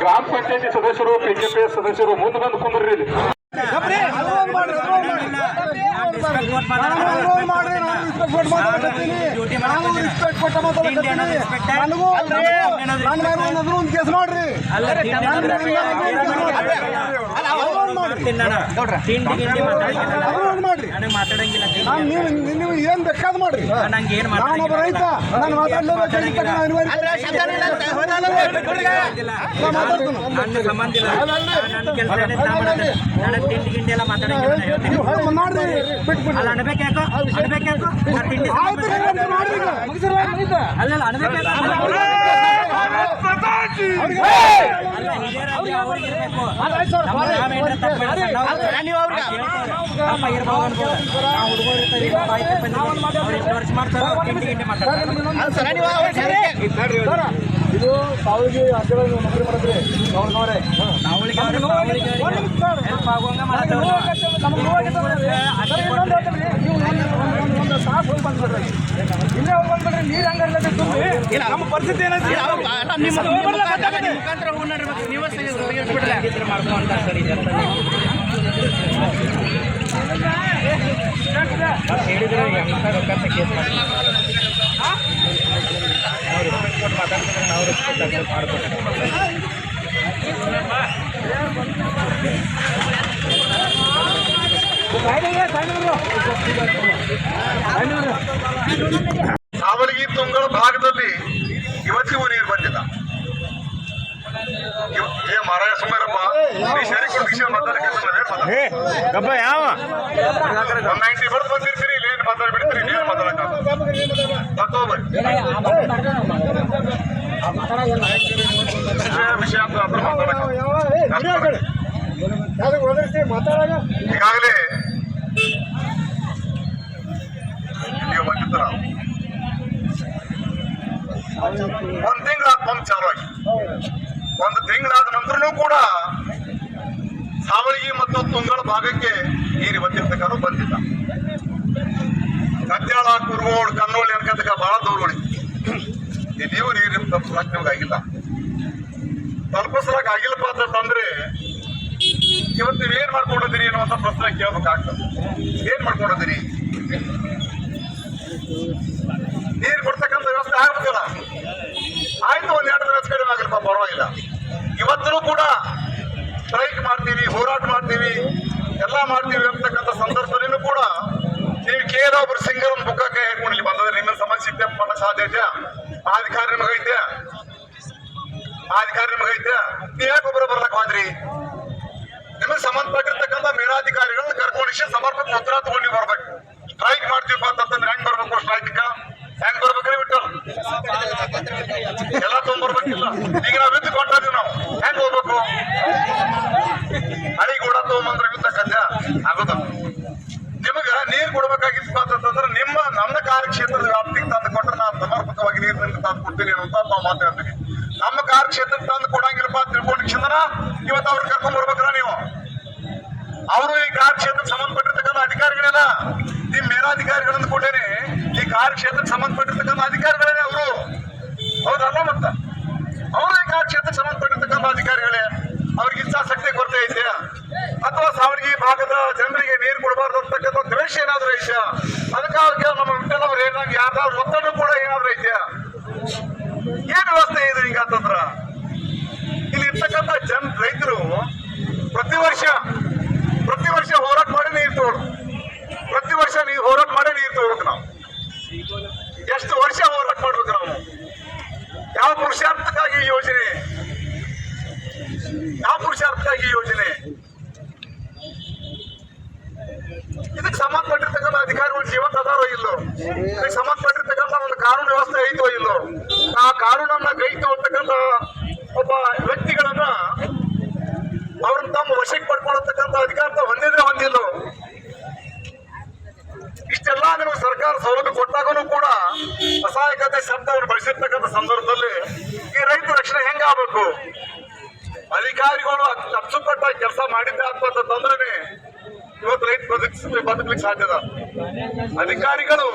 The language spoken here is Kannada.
ಗ್ರಾಮ ಪಂಚಾಯತಿ ಸದಸ್ಯರು ಪಿಕೆಪಿ ಸದಸ್ಯರು ಮುಂದೆ ಬಂದು ಕುಂದ್ರಿ ನಾನ್ ನೀವು ನೀವು ಏನ್ ಬೇಕಾದ್ ಮಾಡ್ರಿ. ನಂಗೆ ಏನ್ ನಾನೊಬ್ಬ ರೈತ ನಾನು ಮಾತಾಡ್ಲೇಬೇಕು ನನ್ನ ಸಂಬಂಧ ಇಲ್ಲ. ನನ್ನ ಕೆಲಸ ನನಗೆ ತಿಂಡಿ ಗಿಂಡಿ ಎಲ್ಲ ಬಿಟ್ಬಿಡ್ರಿ ಅಲ್ಲ ಅನ್ಬೇಕಾಕೋ ಅನ್ಬೇಕಾಕೋ ನಾ ತಿಂಡಿ ಅಲ್ಲ ವರ್ಷ ಮಾಡ್ತಾರೋ ಇದು ಸಾವಿಗೆ ಅಡ್ಡಗಳು ನೌಕರಿ ಮಾಡಿದ್ರಿ ನಾವು ಹೆಲ್ಪ್ ಆಗುವಂಗ ಮಾಡ್ತೇವೆ ಇಲ್ಲೇ ಹೋಗಿ ಬಂದ್ಬಿಡ್ರಿ ನೀರ್ ತುಂಬಿ ನಮ್ಮ ಪರಿಸ್ಥಿತಿ ಏನೈತಿ ಮಾಡ್ಕೊಂತ ಸರಿ ಹೇಳಿದ್ರೆ ರೊಕ್ಕ ಕೇಸ್ ನಾವು ರೆಸ್ಪೆಕ್ಟ್ ಅಕ್ಸೆಪ್ಟ್ ಮಾಡ್ಬೇಕು ಸಾವಳಗಿ ತುಂಗಳ ಭಾಗದಲ್ಲಿ ಇವತ್ತಿಗೂ ನೀರು ಬಂದಿಲ್ಲ. ಇವ್- ಏ ಮಾರಾಯ ಸುಮ್ಮರಪ್ಪ. ನೀ ಸರಿ ಕೊಟ್ಟು ವಿಷಯ ಮಾತಾಡಕ್ಕೆ ಯಾವ? ಒನ್ ನೈಂಟಿ ಬರ್ದು ಬಂದಿರ್ತೀರಿ ಇಲ್ಲಿ ಏನು ಮಾತಾಡ್ಬಿಡ್ತೀರಿ ನೀನು ಮಾತಾಡಕ್ಕ ತಗೋಬರ್ರಿ ಈಗಾಗಲೇ ಒಂದ್ ತಿಂಗಳ ಪಂಪ್ ಚಾಲು ಆಗಿ ಒಂದು ತಿಂಗಳಾದ ನಂತರನೂ ಕೂಡ ಸಾವಳಿಗೆ ಮತ್ತು ತುಂಗಳ ಭಾಗಕ್ಕೆ ನೀರು ಬಂದಿರ್ತಕ್ಕ ಬಂದಿಲ್ಲ. ಕತ್ಯಾಳ ಕುರುಗೋಡ್ ಕನ್ನೋಳಿ ಅನ್ಕಂತಕ್ಕ ಬಹಳ ದೂರ ಉಳಿ ಇಲ್ಲಿಯೂ ನೀರು ತಪ್ಪಿಸಲಕ್ ನಿಮ್ಗೆ ಆಗಿಲ್ಲ ಪಾತ್ರ ಆಗಿಲ್ಲಪ್ಪ ಅಂತಂದ್ರೆ ಇವತ್ತು ನೀವ್ ಏನ್ ಮಾಡ್ಕೊಂಡಿದ್ದೀರಿ ಅನ್ನುವಂತ ಪ್ರಶ್ನೆ ಕೇಳ್ಬೇಕಾಗ್ತದೆ. ಏನ್ ಮಾಡ್ಕೊಂಡಿದ್ದೀರಿ? ನೀರು ಕೊಡ್ತಕ್ಕಂಥ ವ್ಯವಸ್ಥೆ ಆಗ್ಬೇಕಲ್ಲ. ಆಯ್ತು, ಒಂದ್ ಎರಡು ದಿವಸ ಕಡಿಮೆ ಪರವಾಗಿಲ್ಲ. ಇವತ್ತೂ ಕೂಡ ಸ್ಟ್ರೈಕ್ ಮಾಡ್ತೀವಿ, ಹೋರಾಟ ಮಾಡ್ತೀವಿ, ಎಲ್ಲ ಮಾಡ್ತೀವಿ ಅಂತಕ್ಕಂಥ ಸಂದರ್ಭದಲ್ಲೂ ಕೂಡ ನೀವು ಕೇರ ಒಬ್ರು ಸಿಂಗಲ್ ಒಂದು ಬುಕ್ಕ ಕೈ ಹಾಕೊಂಡು ಇಲ್ಲಿ ಬಂದದ್ರೆ ನಿಮ್ಮ ಸಮಸ್ಯೆ ಇದ್ದೆ ಮಾಡಕ್ ಸಾಧ್ಯ ಐತೆ ಆ ಅಧಿಕಾರಿ ನಿಮಗೈತೆ ಆ ಅಧಿಕಾರಿ ನಿಮಗೈತೆ ನೀವ್ ಯಾಕೆ ಒಬ್ಬರು ಬರ್ಲಕ್ ಹೋದ್ರಿ ನಿಮಗೆ ಸಂಬಂಧಪಟ್ಟಿರ್ತಕ್ಕಂಥ ಮೇಲಾಧಿಕಾರಿಗಳನ್ನ ಕರ್ಕೊಂಡು ನೀವು ಬರ್ಬೇಕು. ಸ್ಟ್ರೈಕ್ ಮಾಡ್ತೀವಿ ಅಂತಂದ್ರೆ ಹೆಂಗ್ ಬರ್ಬೇಕು ಸ್ಟ್ರೈಕ್ ಹೆಂಗ್ ಬರ್ಬೇಕ್ರಿ ಬಿಟ್ಟು? ಎಲ್ಲ ತೊಗೊಂಡ್ಬರ್ಬೇಕಿಲ್ಲ ಈಗ ನಾವು ವಿದ್ಯುತ್ ಕೊಂಡ್ರಿ ನಾವು. ಹೆಂಗ್ ಹೋಗ್ಬೇಕು? ಹಳಿ ಕೂಡ ತಗೊಂಬಂದ್ರೆ ವಿದ್ಯುತ್ ಕದ್ಯ ಆಗೋದು. ನಿಮಗ ನೀರ್ ಕೊಡ್ಬೇಕಾಗಿತ್ತು ಅಂತಂದ್ರೆ ನಿಮ್ಮ, ನನ್ನ ಕಾರ್ಯಕ್ಷೇತ್ರದ ವ್ಯಾಪ್ತಿಗೆ ತಂದು ಕೊಟ್ರೆ ನಾನು ಸಮರ್ಪಕವಾಗಿ ನೀರು ನಿಮ್ಗೆ ತಂದು ಕೊಡ್ತೀನಿ ಅಂತ ನಾವು ಮಾತಾಡ್ತೀವಿ ನಮ್ಮ ಕಾರ್ಯಕ್ಷೇತ್ರಕ್ಕೆ ತಂದು ಕೊಡಂಗಿಲ್ಲಪ್ಪ ಅಂತ ತಿಳ್ಕೊಂಡು ಕ್ಷಣ ಇವತ್ತು ಅವ್ರು ಕರ್ಕೊಂಡ್ ಬರ್ಬೇಕ್ರ ನೀವು? ಅವರು ಈ ಕಾರ್ಯಕ್ಷೇತ್ರಕ್ಕೆ ಸಂಬಂಧಪಟ್ಟಿರ್ತಕ್ಕಂಥ ನಿಮ್ ಮೇಲಾಧಿಕಾರಿಗಳನ್ನು ಕೊಟ್ಟೇನೆ ಈ ಕಾರ್ಯಕ್ಷೇತ್ರಕ್ಕೆ ಸಂಬಂಧಪಟ್ಟಿರ್ತಕ್ಕಂಥ ಅಧಿಕಾರಿಗಳೇ ಅವರು. ಹೌದಲ್ಲ ಮತ್ತ? ಅವರು ಈ ಕಾರ್ಯಕ್ಷೇತ್ರಕ್ಕೆ ಸಂಬಂಧಪಟ್ಟಿರ್ತಕ್ಕಂಥ ಅಧಿಕಾರಿಗಳೇ? ಅವ್ರಿಗೆ ಇಚ್ಛಾಸಕ್ತಿ ಕೊರತೆ ಐತೆ. ಅಥವಾ ಸಾವರ್ಗಿ ಭಾಗದ ಜನರಿಗೆ ನೀರು ಕೊಡಬಾರ್ದು ಅಂತಕ್ಕಂಥ ದ್ವೇಷ ಏನಾದ್ರೂ ಐತೆ? ಅದಕ್ಕಾಗಿ ನಮ್ಮ ವಿಠಲವ್ರು ಏನಾದ್ರು ಯಾರಾದ್ರೂ ಒತ್ತಡ ಕೂಡ ಏನಾದ್ರೂ ಐತೆ? ಏನ್ ವ್ಯವಸ್ಥೆ ಇದು ಈಗ ಯಾವ ಪುರುಷಾರ್ಥಕ್ಕಾಗಿ ಈ ಯೋಜನೆ. ಯಾವ ಪುರುಷಾರ್ಥಕ್ಕಾಗಿ ಈ ಯೋಜನೆ. ಇದಕ್ಕೆ ಸಂಬಂಧಪಟ್ಟಿರ್ತಕ್ಕಂಥ ಅಧಿಕಾರಿಗಳು ಜೀವಂತ ಅದಾರೋ ಇಲ್ಲೋ? ಇದಕ್ಕೆ ಸಂಬಂಧಪಟ್ಟಿರ್ತಕ್ಕಂಥ ಒಂದು ಕಾನೂನು ವ್ಯವಸ್ಥೆ ಐತೋ ಇಲ್ಲೋ? ಆ ಕಾನೂನನ್ನ ಕೈ ತಗೊಳ್ತಕ್ಕಂಥ ಒಬ್ಬ ವ್ಯಕ್ತಿಗಳನ್ನ ಅವ್ರನ್ನ ತಮ್ಮ ವಶಕ್ಕೆ ಪಡ್ಕೊಳ್ಳತಕ್ಕಂತ ಅಧಿಕಾರ ಹೊಂದಿದ್ರೆ ಹೊಂದಿಲ್ಲೋ? ಇಷ್ಟೆಲ್ಲ ಸರ್ಕಾರ ಸೌಲಭ್ಯ ಕೊಟ್ಟಾಗನು ಕೂಡ ಅಸಹಾಯಕತೆ ಶಬ್ದವನ್ನು ಬಳಸಿರ್ತಕ್ಕಂಥ ಸಂದರ್ಭದಲ್ಲಿ ಈ ರೈತ ರಕ್ಷಣೆ ಹೆಂಗಾಗಬೇಕು? ಅಧಿಕಾರಿಗಳು ಅಚ್ಚುಕಟ್ಟಾಗಿ ಕೆಲಸ ಮಾಡಿದ್ದೆ ಅಂತಂದ್ರೆ ಇವತ್ತು ರೈತ ಬದುಕಿಸ್ ಬದುಕಲಿಕ್ಕೆ ಸಾಧ್ಯದ? ಅಧಿಕಾರಿಗಳು